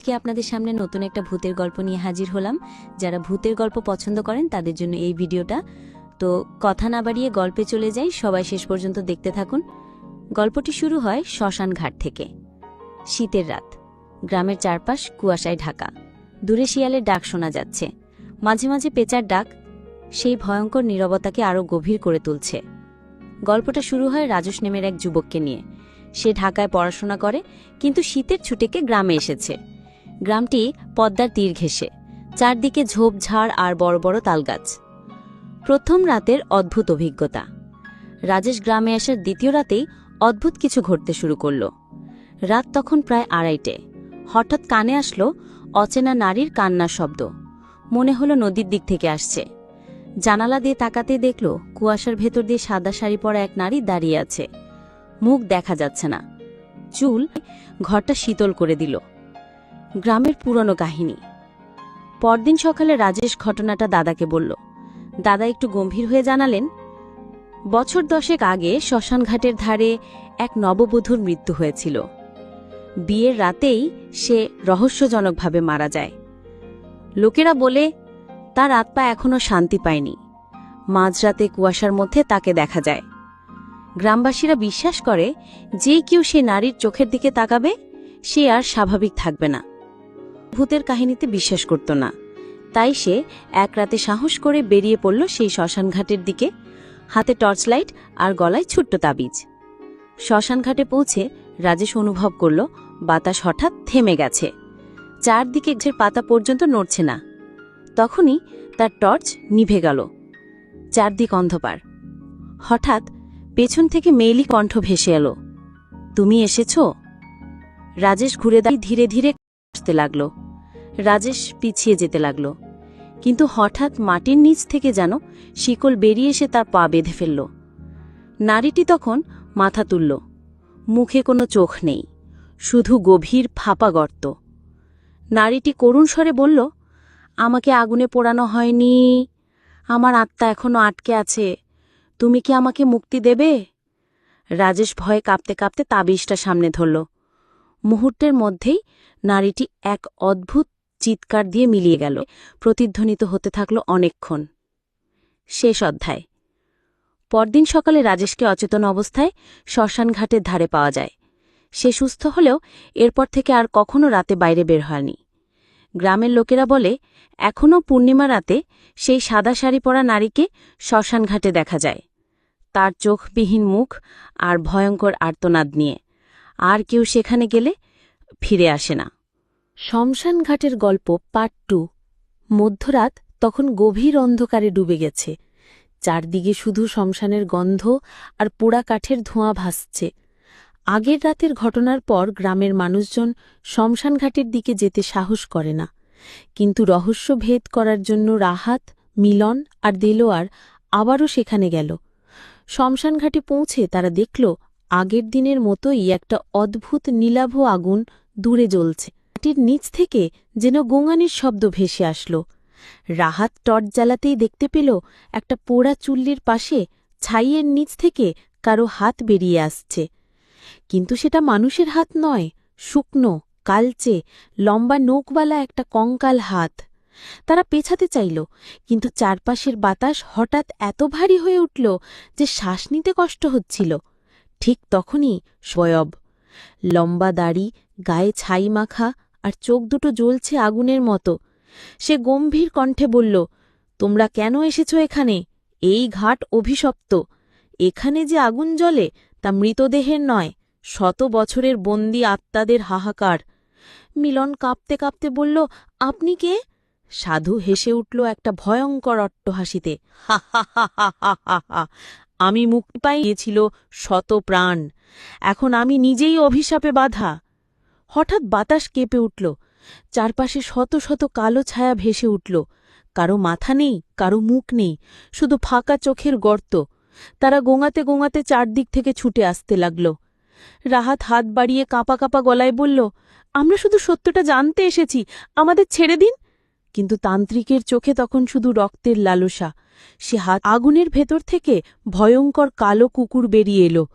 আজকে আপনাদের সামনে নতুন একটা ভূতের গল্প নিয়ে হাজির হলাম। যারা ভূতের গল্প পছন্দ করেন, তাদের জন্য এই ভিডিওটা। তো কথা না বাড়িয়ে গল্পে চলে যাই। সবাই শেষ পর্যন্ত দেখতে থাকুন। গল্পটি শুরু হয় শ্মশান ঘাট থেকে। শীতের রাত। গ্রামের চারপাশ কুয়াশায় ঢাকা। দূরে শিয়ালের ডাক শোনা যাচ্ছে। মাঝে মাঝে পেঁচার ডাক সেই ভয়ঙ্কর নীরবতাকে আরও গভীর করে তুলছে। গল্পটা শুরু হয় রাজস নেমের এক যুবককে নিয়ে। সে ঢাকায় পড়াশোনা করে, কিন্তু শীতের ছুটিকে গ্রামে এসেছে। গ্রামটি পদ্মার তীর ঘেঁষে, চারদিকে ঝোপঝাড় আর বড় বড় তালগাছ। প্রথম রাতের অদ্ভুত অভিজ্ঞতা। রাজেশ গ্রামে আসার দ্বিতীয় রাতেই অদ্ভুত কিছু ঘটতে শুরু করল। রাত তখন প্রায় আড়াইটে। হঠাৎ কানে আসলো অচেনা নারীর কান্নার শব্দ। মনে হলো নদীর দিক থেকে আসছে। জানালা দিয়ে তাকাতে দেখল কুয়াশার ভেতর দিয়ে সাদা শাড়ি পরা এক নারী দাঁড়িয়ে আছে। মুখ দেখা যাচ্ছে না। চুল ঘরটা শীতল করে দিল। গ্রামের পুরনো কাহিনী। পরদিন সকালে রাজেশ ঘটনাটা দাদাকে বলল। দাদা একটু গম্ভীর হয়ে জানালেন, বছর দশেক আগে শ্মশানঘাটের ধারে এক নববধূর মৃত্যু হয়েছিল। বিয়ের রাতেই সে রহস্যজনকভাবে মারা যায়। লোকেরা বলে, তার আত্মা এখনও শান্তি পায়নি। মাঝরাতে কুয়াশার মধ্যে তাকে দেখা যায়। গ্রামবাসীরা বিশ্বাস করে, যে কেউ সে নারীর চোখের দিকে তাকাবে, সে আর স্বাভাবিক থাকবে না। ভূতের কাহিনীতে বিশ্বাস করত না। তাই সে এক রাতে সাহস করে বেরিয়ে পড়ল সেই শ্মশানঘাটের দিকে। হাতে টর্চ লাইট আর গলায় ছোট্ট তাবিজ। শ্মশানঘাটে পৌঁছে রাজেশ অনুভব করল, বাতাস হঠাৎ থেমে গেছে। চারদিকে ঘের পাতা পর্যন্ত নড়ছে না। তখনই তার টর্চ নিভে গেল। চারদিক অন্ধকার। হঠাৎ পেছন থেকে মেইলি কণ্ঠ ভেসে এলো, তুমি এসেছ? রাজেশ ঘুরে দাঁড়িয়ে ধীরে ধীরে আসতে লাগল। রাজেশ পিছিয়ে যেতে লাগল। কিন্তু হঠাৎ মাটির নিচ থেকে যেন শিকল বেরিয়ে এসে তার পা বেঁধে ফেলল। নারীটি তখন মাথা তুলল। মুখে কোনো চোখ নেই, শুধু গভীর ফাঁপা গর্ত। নারীটি করুণ স্বরে বলল, আমাকে আগুনে পোড়ানো হয়নি। আমার আত্মা এখনও আটকে আছে। তুমি কি আমাকে মুক্তি দেবে? রাজেশ ভয়ে কাঁপতে কাঁপতে তাবিজটা সামনে ধরল। মুহূর্তের মধ্যেই নারীটি এক অদ্ভুত চিৎকার দিয়ে মিলিয়ে গেল, প্রতিধ্বনিত হতে থাকল অনেকক্ষণ। শেষ অধ্যায়। পরদিন সকালে রাজেশকে অচেতন অবস্থায় শ্মশানঘাটের ধারে পাওয়া যায়। সে সুস্থ হলেও এরপর থেকে আর কখনো রাতে বাইরে বের হয়নি। গ্রামের লোকেরা বলে, এখনও পূর্ণিমা রাতে সেই সাদা শাড়ি পরা নারীকে শ্মশানঘাটে দেখা যায়। তার চোখবিহীন মুখ আর ভয়ঙ্কর আর্তনাদ নিয়ে। আর কেউ সেখানে গেলে ফিরে আসে না। শমশান ঘাটের গল্প পার্ট টু। মধ্যরাত তখন গভীর অন্ধকারে ডুবে গেছে। চারদিকে শুধু শ্মশানের গন্ধ আর পোড়া কাঠের ধোঁয়া ভাসছে। আগের রাতের ঘটনার পর গ্রামের মানুষজন শ্মশানঘাটের দিকে যেতে সাহস করে না। কিন্তু রহস্য ভেদ করার জন্য রাহাত, মিলন আর দেলোয়ার আবারও সেখানে গেল। শমশান ঘাটে পৌঁছে তারা দেখল আগের দিনের মতোই একটা অদ্ভুত নীলাভ আগুন দূরে জ্বলছে। মাটির নিচ থেকে যেন গোঙানির শব্দ ভেসে আসল। রাহাত টর্চ জ্বালাতেই দেখতে পেল একটা পোড়া চুল্লির পাশে ছাইয়ের নিচ থেকে কারও হাত বেরিয়ে আসছে। কিন্তু সেটা মানুষের হাত নয়, শুকনো, কালচে, লম্বা নোকওয়ালা একটা কঙ্কাল হাত। তারা পেছাতে চাইল, কিন্তু চারপাশের বাতাস হঠাৎ এত ভারী হয়ে উঠল যে শ্বাস নিতে কষ্ট হচ্ছিল। ঠিক তখনই স্বয়ব লম্বা দাড়ি, গায়ে ছাই মাখা আর চোখ দুটো জ্বলছে আগুনের মতো। সে গম্ভীর কণ্ঠে বলল, তোমরা কেন এসেছ এখানে? এই ঘাট অভিশপ্ত। এখানে যে আগুন জ্বলে তা মৃতদেহের নয়, শত বছরের বন্দি আত্মাদের হাহাকার। মিলন কাঁপতে কাঁপতে বলল, আপনি কে? সাধু হেসে উঠল একটা ভয়ঙ্কর অট্টহাসিতে। হা হা হা হা হা আমি মুক্তি পাইয়েছিল শত প্রাণ। এখন আমি নিজেই অভিশাপে বাধা। হঠাৎ বাতাস কেঁপে উঠল। চারপাশে শত শত কালো ছায়া ভেসে উঠল। কারও মাথা নেই, কারও মুখ নেই, শুধু ফাঁকা চোখের গর্ত। তারা গোঙাতে গোঙাতে চারদিক থেকে ছুটে আসতে লাগল। রাহাত হাত বাড়িয়ে কাঁপা কাঁপা গলায় বলল, আমরা শুধু সত্যটা জানতে এসেছি, আমাদের ছেড়ে দিন। কিন্তু তান্ত্রিকের চোখে তখন শুধু রক্তের লালসা। সে হাত আগুনের ভেতর থেকে ভয়ঙ্কর কালো কুকুর বেরিয়ে এলো।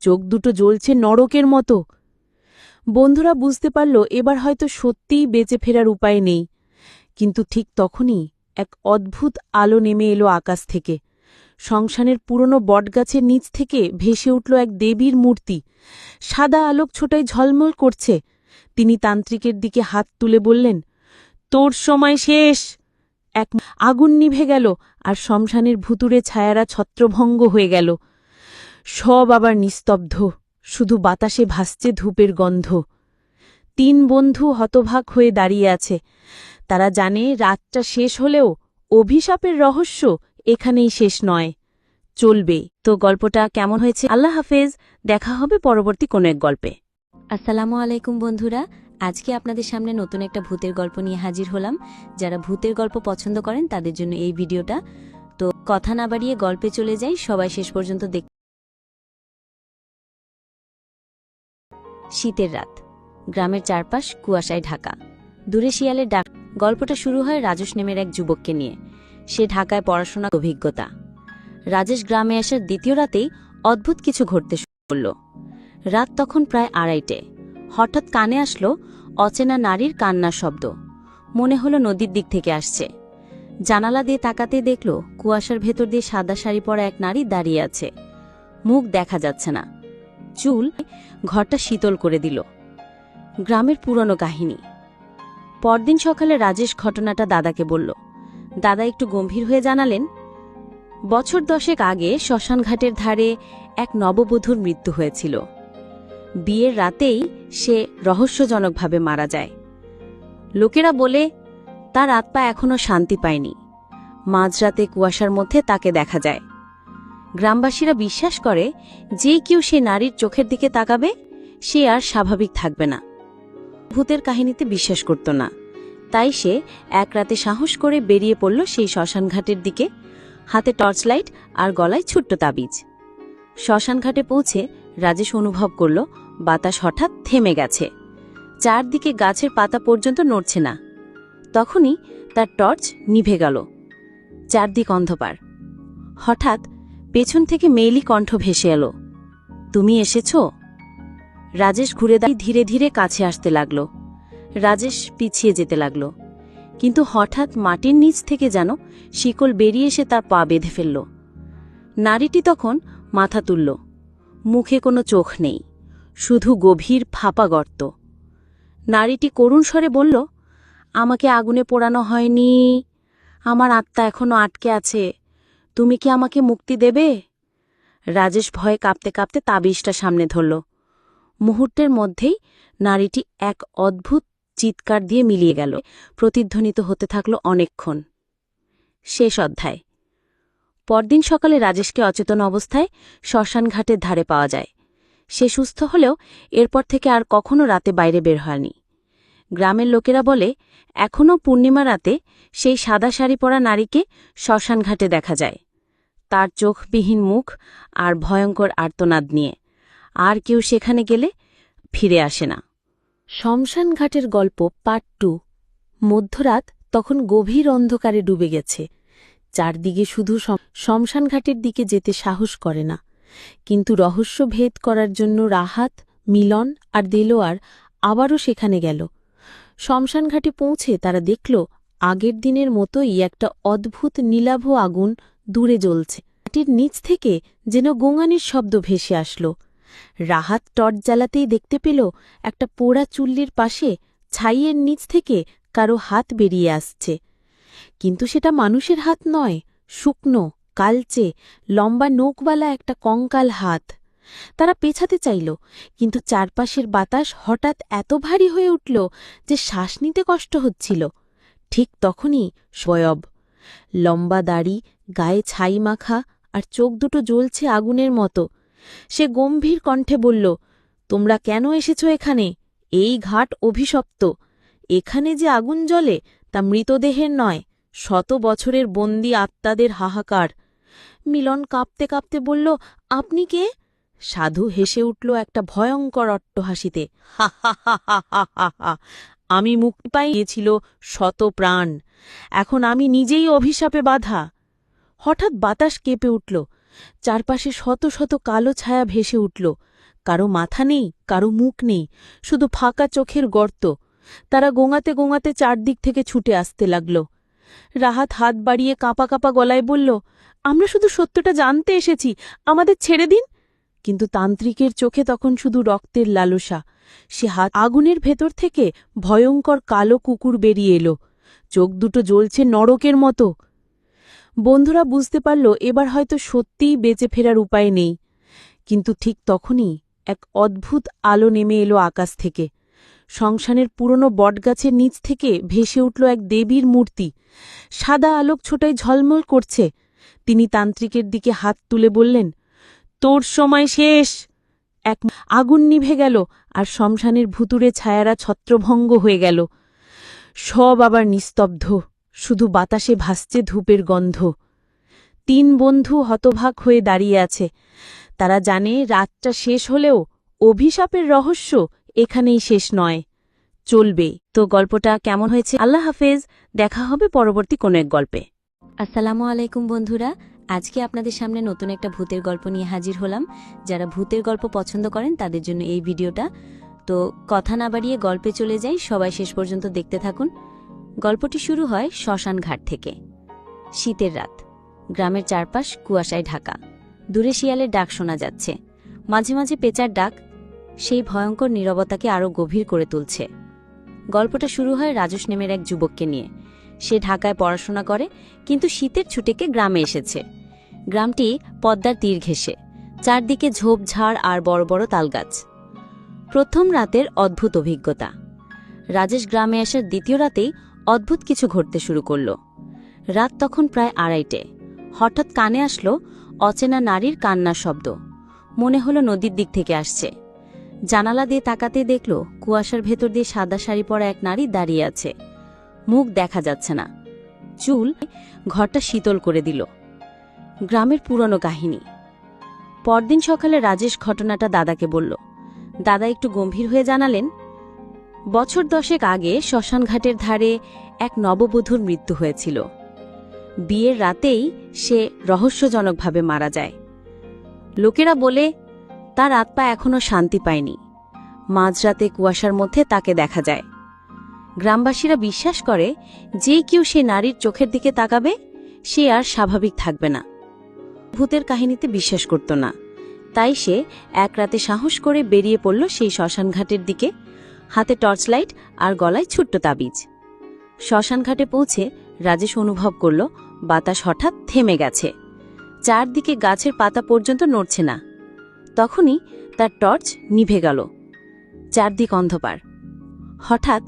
চোখ দুটো জ্বলছে নরকের মতো। বন্ধুরা বুঝতে পারল এবার হয়তো সত্যিই বেঁচে ফেরার উপায় নেই। কিন্তু ঠিক তখনই এক অদ্ভুত আলো নেমে এলো আকাশ থেকে। সংসানের পুরনো বটগাছের নিচ থেকে ভেসে উঠল এক দেবীর মূর্তি। সাদা আলোক ছোটায় ঝলমল করছে। তিনি তান্ত্রিকের দিকে হাত তুলে বললেন, তোর সময় শেষ! এক আগুন নিভে গেল, আর শ্মশানের ভুতুরে ছায়ারা ছত্রভঙ্গ হয়ে গেল। সব আবার নিস্তব্ধ, শুধু বাতাসে ভাসছে ধূপের গন্ধ। তিন বন্ধু হতভাগ হয়ে দাঁড়িয়ে আছে। তারা জানে রাতটা শেষ হলেও অভিশাপের রহস্য এখানেই শেষ নয়। চলবে। তো গল্পটা কেমন হয়েছে? আল্লাহ হাফেজ। দেখা হবে পরবর্তী কোনো এক গল্পে। আসসালামু আলাইকুম বন্ধুরা। আজকে আপনাদের সামনে নতুন একটা ভূতের গল্প নিয়ে হাজির হলাম। যারা ভূতের গল্প পছন্দ করেন, তাদের জন্য এই ভিডিওটা। তো কথা না বাড়িয়ে গল্পে চলে যাই। সবাই শেষ পর্যন্ত দেখ শীতের রাত। গ্রামের চারপাশ কুয়াশায় ঢাকা। দূরে শিয়ালের ডাক। গল্পটা শুরু হয় রাজেশ নেমের এক যুবককে নিয়ে। সে ঢাকায় পড়াশোনা অভিজ্ঞতা। রাজেশ গ্রামে আসার দ্বিতীয় রাতেই অদ্ভুত কিছু ঘটতে শুরু করল। রাত তখন প্রায় আড়াইটে। হঠাৎ কানে আসলো অচেনা নারীর কান্নার শব্দ। মনে হলো নদীর দিক থেকে আসছে। জানালা দিয়ে তাকাতে দেখল কুয়াশার ভেতর দিয়ে সাদা শাড়ি পরা এক নারী দাঁড়িয়ে আছে। মুখ দেখা যাচ্ছে না। চুল ঘরটা শীতল করে দিল। গ্রামের পুরনো কাহিনী। পরদিন সকালে রাজেশ ঘটনাটা দাদাকে বলল। দাদা একটু গম্ভীর হয়ে জানালেন, বছর দশেক আগে শ্মশানঘাটের ধারে এক নববধূর মৃত্যু হয়েছিল। বিয়ের রাতেই সে রহস্যজনকভাবে মারা যায়। লোকেরা বলে, তার আত্মা এখনও শান্তি পায়নি। মাঝরাতে কুয়াশার মধ্যে তাকে দেখা যায়। গ্রামবাসীরা বিশ্বাস করে, যে কেউ সে নারীর চোখের দিকে তাকাবে, সে আর স্বাভাবিক থাকবে না। ভূতের কাহিনীতে বিশ্বাস করত না। তাই সে এক রাতে সাহস করে বেরিয়ে পড়ল সেই শ্মশানঘাটের দিকে। হাতে টর্চ লাইট আর গলায় ছোট্ট তাবিজ। শ্মশানঘাটে পৌঁছে রাজেশ অনুভব করল বাতাস হঠাৎ থেমে গেছে। চারদিকে গাছের পাতা পর্যন্ত নড়ছে না। তখনই তার টর্চ নিভে গেল। চারদিক অন্ধকার। হঠাৎ পেছন থেকে মেইলি কণ্ঠ ভেসে এলো, তুমি এসেছ? রাজেশ ঘুরে দাঁড়িয়ে ধীরে ধীরে কাছে আসতে লাগল। রাজেশ পিছিয়ে যেতে লাগল। কিন্তু হঠাৎ মাটির নিচ থেকে যেন শিকল বেরিয়ে এসে তার পা বেঁধে ফেলল। নারীটি তখন মাথা তুলল। মুখে কোনো চোখ নেই। শুধু গভীর ফাঁপা গর্ত। নারীটি করুণ স্বরে বলল, আমাকে আগুনে পোড়ানো হয়নি। আমার আত্মা এখনও আটকে আছে। তুমি কি আমাকে মুক্তি দেবে? রাজেশ ভয়ে কাঁপতে কাঁপতে তাবিজটা সামনে ধরল। মুহূর্তের মধ্যেই নারীটি এক অদ্ভুত চিৎকার দিয়ে মিলিয়ে গেল। প্রতিধ্বনিত হতে থাকল অনেকক্ষণ। শেষ অধ্যায়। পরদিন সকালে রাজেশকে অচেতন অবস্থায় শ্মশানঘাটের ধারে পাওয়া যায়। সে সুস্থ হলেও এরপর থেকে আর কখনো রাতে বাইরে বের হয়নি। গ্রামের লোকেরা বলে, এখনও পূর্ণিমা রাতে সেই সাদা শাড়ি পরা নারীকে শ্মশানঘাটে দেখা যায়। তার চোখবিহীন মুখ আর ভয়ঙ্কর আর্তনাদ নিয়ে। আর কেউ সেখানে গেলে ফিরে আসে না। শ্মশানঘাটের গল্প পার্ট টু। মধ্যরাত তখন গভীর অন্ধকারে ডুবে গেছে। চারদিকে শুধু শ্মশানঘাটের দিকে যেতে সাহস করে না। কিন্তু রহস্য ভেদ করার জন্য রাহাত, মিলন আর দেলোয়ার আবারও সেখানে গেল। শ্মশানঘাটে পৌঁছে তারা দেখল, আগের দিনের মতোই একটা অদ্ভুত নীলাভ আগুন দূরে জ্বলছে। মাটির নিচ থেকে যেন গোঙানির শব্দ ভেসে আসল। রাহাত টর্চ জ্বালাতেই দেখতে পেল, একটা পোড়া চুল্লির পাশে ছাইয়ের নিচ থেকে কারও হাত বেরিয়ে আসছে। কিন্তু সেটা মানুষের হাত নয়, শুকনো। কালচে লম্বা নোকওয়ালা একটা কঙ্কাল হাত। তারা পেছাতে চাইল, কিন্তু চারপাশের বাতাস হঠাৎ এত ভারী হয়ে উঠল যে শ্বাস নিতে কষ্ট হচ্ছিল। ঠিক তখনই স্বয়ব লম্বা দাড়ি, গায়ে ছাই মাখা আর চোখ দুটো জ্বলছে আগুনের মতো। সে গম্ভীর কণ্ঠে বলল, তোমরা কেন এসেছ এখানে? এই ঘাট অভিশপ্ত। এখানে যে আগুন জ্বলে তা মৃতদেহের নয়। শত বছরের বন্দি আত্মাদের হাহাকার। মিলন কাঁপতে কাঁপতে বলল, আপনি কে? সাধু হেসে উঠল একটা ভয়ঙ্কর অট্টহাসিতে। হা হা হা হা হা হা আমি মুক্তি পাইয়েছিল শত প্রাণ। এখন আমি নিজেই অভিশাপে বাধা। হঠাৎ বাতাস কেঁপে উঠল। চারপাশে শত শত কালো ছায়া ভেসে উঠল। কারও মাথা নেই, কারও মুখ নেই, শুধু ফাঁকা চোখের গর্ত। তারা গোঙাতে গোঙাতে চারদিক থেকে ছুটে আসতে লাগল। রাহাত হাত বাড়িয়ে কাঁপা কাঁপা গলায় বলল, আমরা শুধু সত্যটা জানতে এসেছি, আমাদের ছেড়ে দিন। কিন্তু তান্ত্রিকের চোখে তখন শুধু রক্তের লালসা। সে হাত আগুনের ভেতর থেকে ভয়ঙ্কর কালো কুকুর বেরিয়ে এলো। চোখ দুটো জ্বলছে নরকের মতো। বন্ধুরা বুঝতে পারল, এবার হয়তো সত্যিই বেঁচে ফেরার উপায় নেই। কিন্তু ঠিক তখনই এক অদ্ভুত আলো নেমে এলো আকাশ থেকে। সংসানের পুরনো বটগাছের নিচ থেকে ভেসে উঠল এক দেবীর মূর্তি। সাদা আলোক ছোটায় ঝলমল করছে। তিনি তান্ত্রিকের দিকে হাত তুলে বললেন, তোর সময় শেষ। এক আগুন নিভে গেল আর শ্মশানের ভুতুরে ছায়ারা ছত্রভঙ্গ হয়ে গেল। সব আবার নিস্তব্ধ, শুধু বাতাসে ভাসছে ধূপের গন্ধ। তিন বন্ধু হতভাগ হয়ে দাঁড়িয়ে আছে। তারা জানে রাতটা শেষ হলেও অভিশাপের রহস্য এখানেই শেষ নয়। চলবে। তো গল্পটা কেমন হয়েছে? আল্লাহ হাফেজ। দেখা হবে পরবর্তী কোনো এক গল্পে। আসসালামু আলাইকুম বন্ধুরা। আজকে আপনাদের সামনে নতুন একটা ভূতের গল্প নিয়ে হাজির হলাম। যারা ভূতের গল্প পছন্দ করেন, তাদের জন্য এই ভিডিওটা। তো কথা না বাড়িয়ে গল্পে চলে যাই। সবাই শেষ পর্যন্ত দেখতে থাকুন। গল্পটি শুরু হয় শ্মশান ঘাট থেকে। শীতের রাত। গ্রামের চারপাশ কুয়াশায় ঢাকা। দূরে শিয়ালের ডাক শোনা যাচ্ছে। মাঝে মাঝে পেঁচার ডাক সেই ভয়ঙ্কর নীরবতাকে আরও গভীর করে তুলছে। গল্পটা শুরু হয় রাজস নেমের এক যুবককে নিয়ে। সে ঢাকায় পড়াশোনা করে, কিন্তু শীতের ছুটিকে গ্রামে এসেছে। গ্রামটি পদ্মার তীর ঘেঁষে, চারদিকে ঝোপঝাড় আর বড় বড় তালগাছ। প্রথম রাতের অদ্ভুত অভিজ্ঞতা। রাজেশ গ্রামে আসার দ্বিতীয় রাতেই অদ্ভুত কিছু ঘটতে শুরু করল। রাত তখন প্রায় আড়াইটে। হঠাৎ কানে আসলো অচেনা নারীর কান্নার শব্দ। মনে হলো নদীর দিক থেকে আসছে। জানালা দিয়ে তাকাতে দেখল কুয়াশার ভেতর দিয়ে সাদা শাড়ি পরা এক নারী দাঁড়িয়ে আছে। মুখ দেখা যাচ্ছে না। চুল ঘরটা শীতল করে দিল। গ্রামের পুরনো কাহিনী। পরদিন সকালে রাজেশ ঘটনাটা দাদাকে বলল। দাদা একটু গম্ভীর হয়ে জানালেন, বছর দশেক আগে শ্মশানঘাটের ধারে এক নববধূর মৃত্যু হয়েছিল। বিয়ের রাতেই সে রহস্যজনকভাবে মারা যায়। লোকেরা বলে তার আত্মা এখনও শান্তি পায়নি। মাঝরাতে কুয়াশার মধ্যে তাকে দেখা যায়। গ্রামবাসীরা বিশ্বাস করে, যে কেউ সে নারীর চোখের দিকে তাকাবে, সে আর স্বাভাবিক থাকবে না। ভূতের কাহিনীতে বিশ্বাস করত না। তাই সে এক রাতে সাহস করে বেরিয়ে পড়ল সেই শ্মশানঘাটের দিকে। হাতে টর্চ লাইট আর গলায় ছোট্ট তাবিজ। শ্মশানঘাটে পৌঁছে রাজেশ অনুভব করল, বাতাস হঠাৎ থেমে গেছে। চারদিকে গাছের পাতা পর্যন্ত নড়ছে না। তখনই তার টর্চ নিভে গেল। চারদিক অন্ধকার। হঠাৎ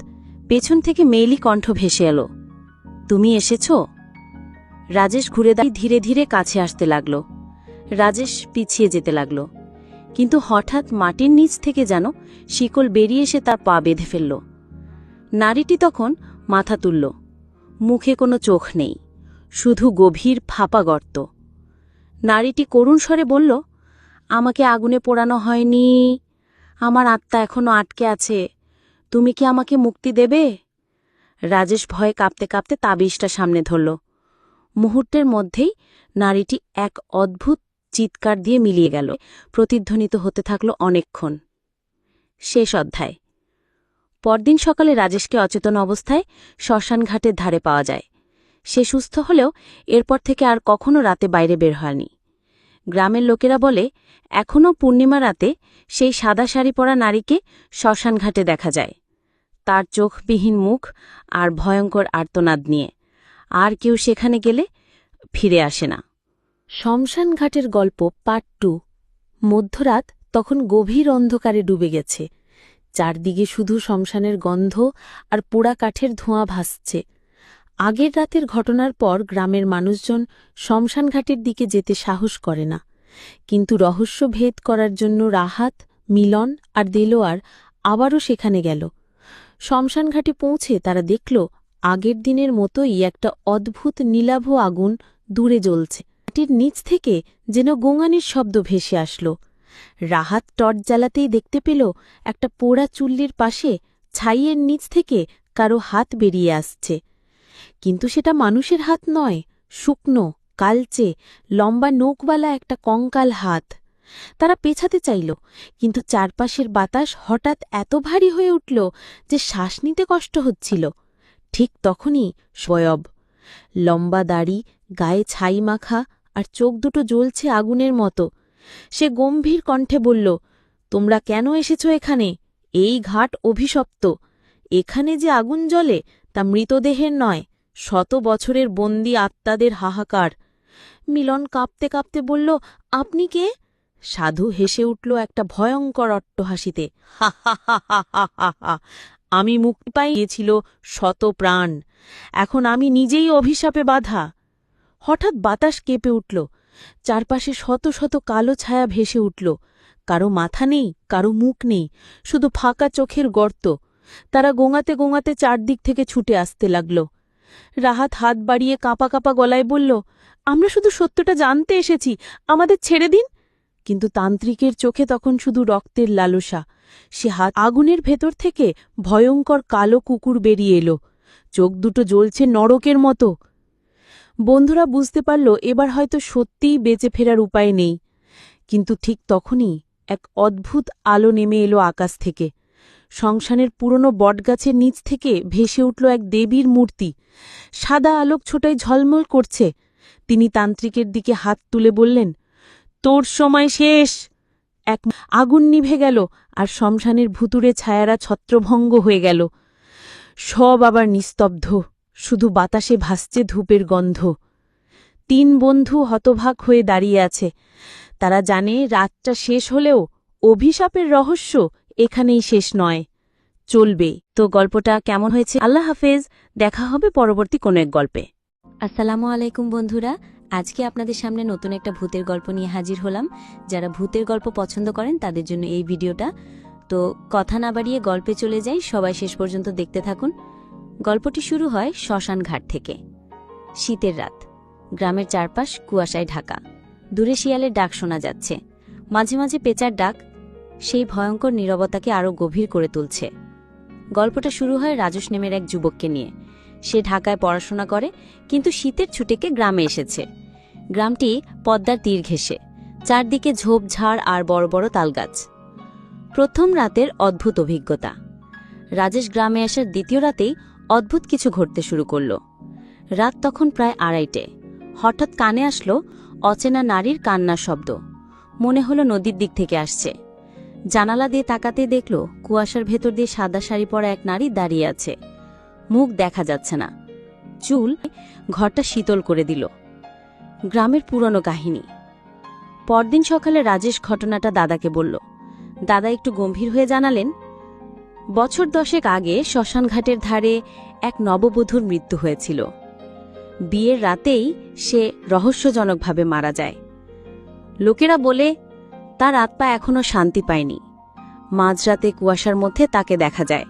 পেছন থেকে মেইলি কণ্ঠ ভেসে এলো, তুমি এসেছ? রাজেশ ঘুরে দাঁড়িয়ে ধীরে ধীরে কাছে আসতে লাগল। রাজেশ পিছিয়ে যেতে লাগল, কিন্তু হঠাৎ মাটির নিচ থেকে যেন শিকল বেরিয়ে এসে তার পা বেঁধে ফেলল। নারীটি তখন মাথা তুলল, মুখে কোনো চোখ নেই, শুধু গভীর ফাঁপা গর্ত। নারীটি করুণ স্বরে বলল আমাকে আগুনে পোড়ানো হয়নি। আমার আত্মা এখনও আটকে আছে। তুমি কি আমাকে মুক্তি দেবে? রাজেশ ভয়ে কাঁপতে কাঁপতে তাবিজটা সামনে ধরল। মুহূর্তের মধ্যেই নারীটি এক অদ্ভুত চিৎকার দিয়ে মিলিয়ে গেল। প্রতিধ্বনিত হতে থাকল অনেকক্ষণ। শেষ অধ্যায়। পরদিন সকালে রাজেশকে অচেতন অবস্থায় শ্মশানঘাটের ধারে পাওয়া যায়। সে সুস্থ হলেও এরপর থেকে আর কখনো রাতে বাইরে বের হয়নি। গ্রামের লোকেরা বলে, এখনও পূর্ণিমা রাতে সেই সাদা শাড়ি পরা নারীকে শ্মশানঘাটে দেখা যায়। তার চোখবিহীন মুখ আর ভয়ঙ্কর আর্তনাদ নিয়ে। আর কেউ সেখানে গেলে ফিরে আসে না। শ্মশানঘাটের গল্প পার্ট টু। মধ্যরাত তখন গভীর অন্ধকারে ডুবে গেছে। চারদিকে শুধু শ্মশানের গন্ধ আর পোড়া কাঠের ধোঁয়া ভাসছে। আগের রাতের ঘটনার পর গ্রামের মানুষজন শ্মশানঘাটের দিকে যেতে সাহস করে না। কিন্তু রহস্য ভেদ করার জন্য রাহাত, মিলন আর দেলোয়ার আবারও সেখানে গেল। শ্মশানঘাটে পৌঁছে তারা দেখল, আগের দিনের মতোই একটা অদ্ভুত নীলাভ আগুন দূরে জ্বলছে। মাটির নিচ থেকে যেন গোঙানির শব্দ ভেসে আসল। রাহাত টর্চ জ্বালাতেই দেখতে পেল, একটা পোড়া চুল্লির পাশে ছাইয়ের নিচ থেকে কারও হাত বেরিয়ে আসছে। কিন্তু সেটা মানুষের হাত নয়, শুকনো, কালচে, লম্বা নোকওয়ালা একটা কঙ্কাল হাত। তারা পেছাতে চাইল, কিন্তু চারপাশের বাতাস হঠাৎ এত ভারী হয়ে উঠল যে শ্বাস নিতে কষ্ট হচ্ছিল। ঠিক তখনই সয়ব লম্বা দাড়ি, গায়ে ছাই মাখা আর চোখ দুটো জ্বলছে আগুনের মতো। সে গম্ভীর কণ্ঠে বলল, তোমরা কেন এসেছ এখানে? এই ঘাট অভিশপ্ত। এখানে যে আগুন জ্বলে তা মৃতদেহের নয়। শত বছরের বন্দি আত্মাদের হাহাকার। মিলন কাঁপতে কাঁপতে বলল, আপনি কে? সাধু হেসে উঠল একটা ভয়ঙ্কর অট্টহাসিতে। হা হা হা হা হা হা আমি মুক্তি পাই গিয়েছিল শত প্রাণ। এখন আমি নিজেই অভিশাপে বাধা। হঠাৎ বাতাস কেঁপে উঠল। চারপাশে শত শত কালো ছায়া ভেসে উঠল। কারও মাথা নেই, কারও মুখ নেই, শুধু ফাঁকা চোখের গর্ত। তারা গোঙাতে গোঙাতে চারদিক থেকে ছুটে আসতে লাগল। রাহাত হাত বাড়িয়ে কাঁপা কাঁপা গলায় বলল, আমরা শুধু সত্যটা জানতে এসেছি, আমাদের ছেড়ে দিন। কিন্তু তান্ত্রিকের চোখে তখন শুধু রক্তের লালসা। সে হাত আগুনের ভেতর থেকে ভয়ঙ্কর কালো কুকুর বেরিয়ে এলো। চোখ দুটো জ্বলছে নরকের মতো। বন্ধুরা বুঝতে পারল এবার হয়তো সত্যিই বেঁচে ফেরার উপায় নেই। কিন্তু ঠিক তখনই এক অদ্ভুত আলো নেমে এলো আকাশ থেকে। সংসানের পুরনো বটগাছের নিচ থেকে ভেসে উঠল এক দেবীর মূর্তি। সাদা আলোক ছোটায় ঝলমল করছে। তিনি তান্ত্রিকের দিকে হাত তুলে বললেন, তোর সময় শেষ। এক আগুন নিভে গেল, আর শ্মশানের ভুতুরে ছায়ারা ছত্রভঙ্গ হয়ে গেল। সব আবার নিস্তব্ধ, শুধু বাতাসে ভাসছে ধূপের গন্ধ। তিন বন্ধু হতভাগ হয়ে দাঁড়িয়ে আছে। তারা জানে রাতটা শেষ হলেও অভিশাপের রহস্য এখানেই শেষ নয়। চলবে। তো গল্পটা কেমন হয়েছে? আল্লাহ হাফেজ। দেখা হবে পরবর্তী কোনো এক গল্পে। আসসালামু আলাইকুম বন্ধুরা। আজকে আপনাদের সামনে নতুন একটা ভূতের গল্প নিয়ে হাজির হলাম। যারা ভূতের গল্প পছন্দ করেন, তাদের জন্য এই ভিডিওটা। তো কথা না বাড়িয়ে গল্পে চলে যাই। সবাই শেষ পর্যন্ত দেখতে থাকুন। গল্পটি শুরু হয় শ্মশান ঘাট থেকে। শীতের রাত। গ্রামের চারপাশ কুয়াশায় ঢাকা। দূরে শিয়ালের ডাক শোনা যাচ্ছে। মাঝে মাঝে পেঁচার ডাক সেই ভয়ঙ্কর নীরবতাকে আরও গভীর করে তুলছে। গল্পটা শুরু হয় রাজস নেমের এক যুবককে নিয়ে। সে ঢাকায় পড়াশোনা করে, কিন্তু শীতের ছুটিকে গ্রামে এসেছে। গ্রামটি পদ্মার তীর ঘেঁষে, চারদিকে ঝোপঝাড় আর বড় বড় তালগাছ। প্রথম রাতের অদ্ভুত অভিজ্ঞতা। রাজেশ গ্রামে আসার দ্বিতীয় রাতেই অদ্ভুত কিছু ঘটতে শুরু করল। রাত তখন প্রায় আড়াইটে। হঠাৎ কানে আসলো অচেনা নারীর কান্নার শব্দ। মনে হলো নদীর দিক থেকে আসছে। জানালা দিয়ে তাকাতে দেখল কুয়াশার ভেতর দিয়ে সাদা শাড়ি পরা এক নারী দাঁড়িয়ে আছে। মুখ দেখা যাচ্ছে না। চুল ঘরটা শীতল করে দিল। গ্রামের পুরনো কাহিনী। পরদিন সকালে রাজেশ ঘটনাটা দাদাকে বলল। দাদা একটু গম্ভীর হয়ে জানালেন, বছর দশেক আগে শ্মশানঘাটের ধারে এক নববধূর মৃত্যু হয়েছিল। বিয়ের রাতেই সে রহস্যজনকভাবে মারা যায়। লোকেরা বলে তার আত্মা এখনও শান্তি পায়নি। মাঝরাতে কুয়াশার মধ্যে তাকে দেখা যায়।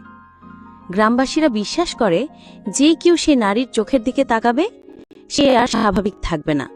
গ্রামবাসীরা বিশ্বাস করে, যে কেউ সে নারীর চোখের দিকে তাকাবে, সে আর স্বাভাবিক থাকবে না।